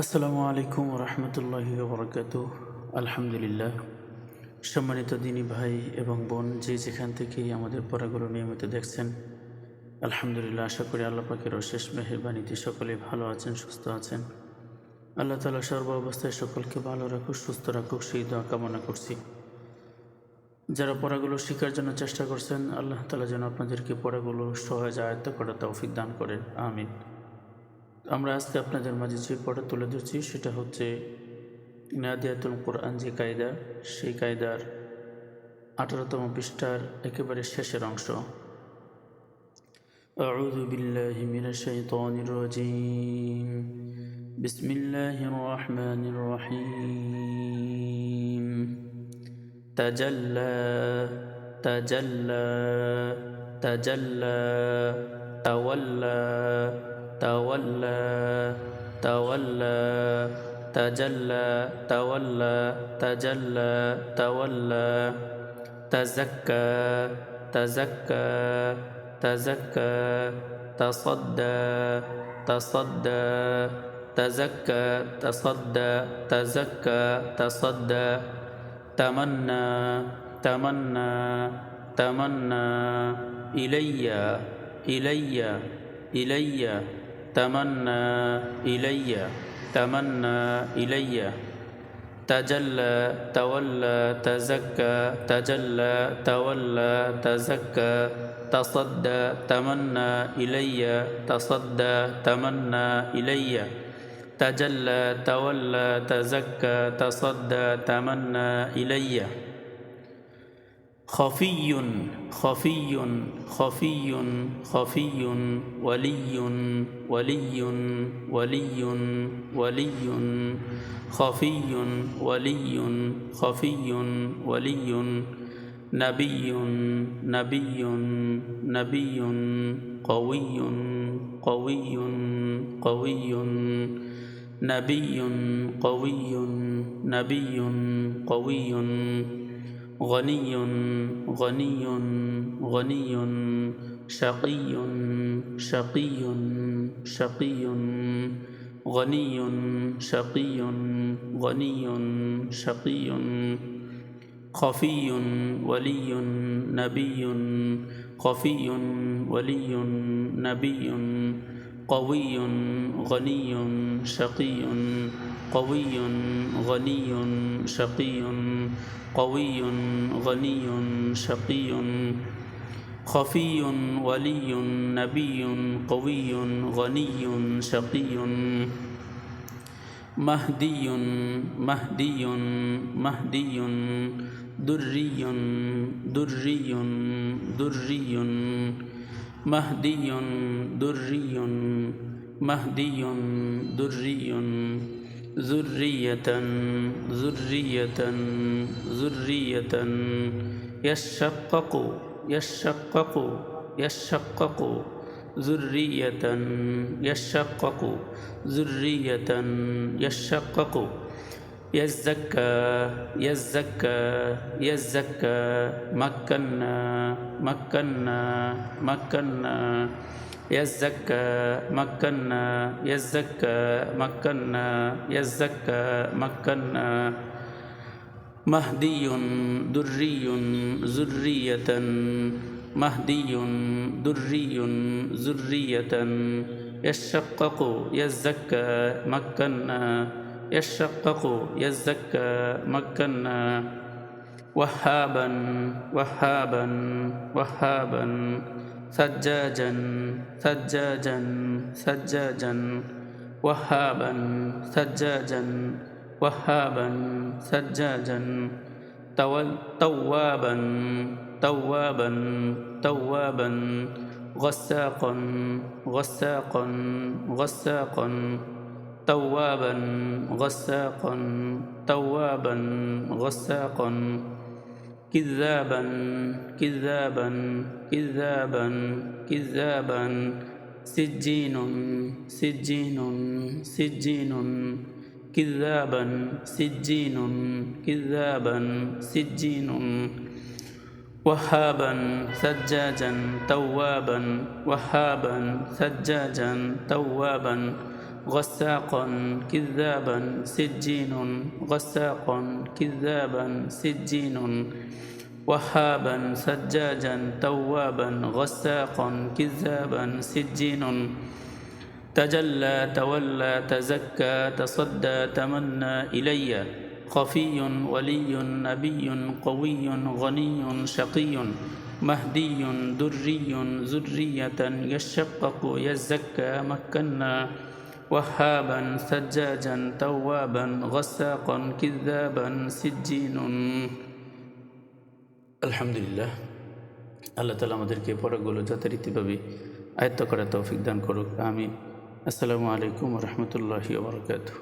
আসসালামু আলাইকুম রহমতুল্লাহ বরকাত আলহামদুলিল্লাহ। সম্মানিত দিনী ভাই এবং বোন, যে যেখান থেকেই আমাদের পড়াগুলো নিয়মিত দেখছেন, আলহামদুলিল্লাহ আশা করি আল্লাহ পাকের অশেষ মেহরবানিতে সকলে ভালো আছেন, সুস্থ আছেন। আল্লাহ তালা সর্ব অবস্থায় সকলকে ভালো রাখুক, সুস্থ রাখুক, সেই দোয়া কামনা করছি। যারা পড়াগুলো শেখার জন্য চেষ্টা করছেন, আল্লাহ তালা যেন আপনাদেরকে পড়াগুলো সহজ আয়ত্ত করা তৌফিক দান করেন, আমিন। আমরা আজকে আপনাদের মাঝে যে পড়া তুলে ধরছি সেটা হচ্ছে নাদিয়াতুল কোরআন যে কায়দা সেই কায়দার আঠারোতম পৃষ্ঠার একেবারে শেষের অংশ أعوذ بالله من الشيطان الرجيم بسم الله الرحمن الرحيم تجلى تجلى تجلى تولى تولى تولى تجلى تولى تجلى تولى. تزكى تزكى تزكى. تصدى تصدى. تزكى تصدى. تزكى تصدى. تمنى تمنى. تمنى إلي إلي إلي تمنى إلي تمنى إلي. تجلى تولى تزكى تجلى تولى تزكى. تصدى تمنى إلي. تصدى تمنى إلي. تجلى تولى تزكى. تصدى تمنى إلي. خفي خفي خفي خفي ولي ولي ولي ولي خفي ولي خفي ولي نبي نبي نبي قوي قوي قوي نبي قوي نبي قوي غني غني غني شقي شقي شقي غني شقي غني شقي خفي ولي نبي خفي ولي نبي قوي غني شقي قوي غني شقي قوي غني شقي خفي ولي نبي قوي غني شقي مهدي مهدي مهدي دري دري دري مهدي دري مهدي دري ذرية ذرية ذرية. يشقق يشقق يشقق. ذرية يشقق. ذرية يشقق. يزكى يزكى يزكى. مكنا مكنا مكنا. يزكى مكنا يزكى مكنا يزكى مكنا. مهدي دري ذرية مهدي دري ذرية يشقق يزكى مكنا يشقق يزكى مكنا. وهابا وهابا وهابا. سجاجا سجاجا سجاجا. وهابا سجاجا وهابا سجاجا. توابا توابا توابا. غساقا غساقا غساقا. توابا غساقا. توابا غساقا. كذابا كذابا كذابا كذابا. سجين سجين سجين. كذابا سجين كذابا سجين. وهابا سجاجا توابا. وهابا سجاجا توابا. غساقا كذابا سجين غساقا كذابا سجين. وهابا سجاجا توابا غساقا كذابا سجين. تجلى تولى تزكى تصدى تمنى إلي. خفي ولي نبي قوي غني شقي. مهدي دري ذرية يشقق يزكى مكنا وهابا سجاجا توابا غساقا كذابا سجين আলহামদুলিল্লাহ আল্লাহ তালা আমাদেরকে পড়াগুলো যথারীতিভাবে আয়ত্ত করার তৌফিক দান করুক আমি আসসালামু আলাইকুম রহমতুল্লাহি ওবরকাতুহ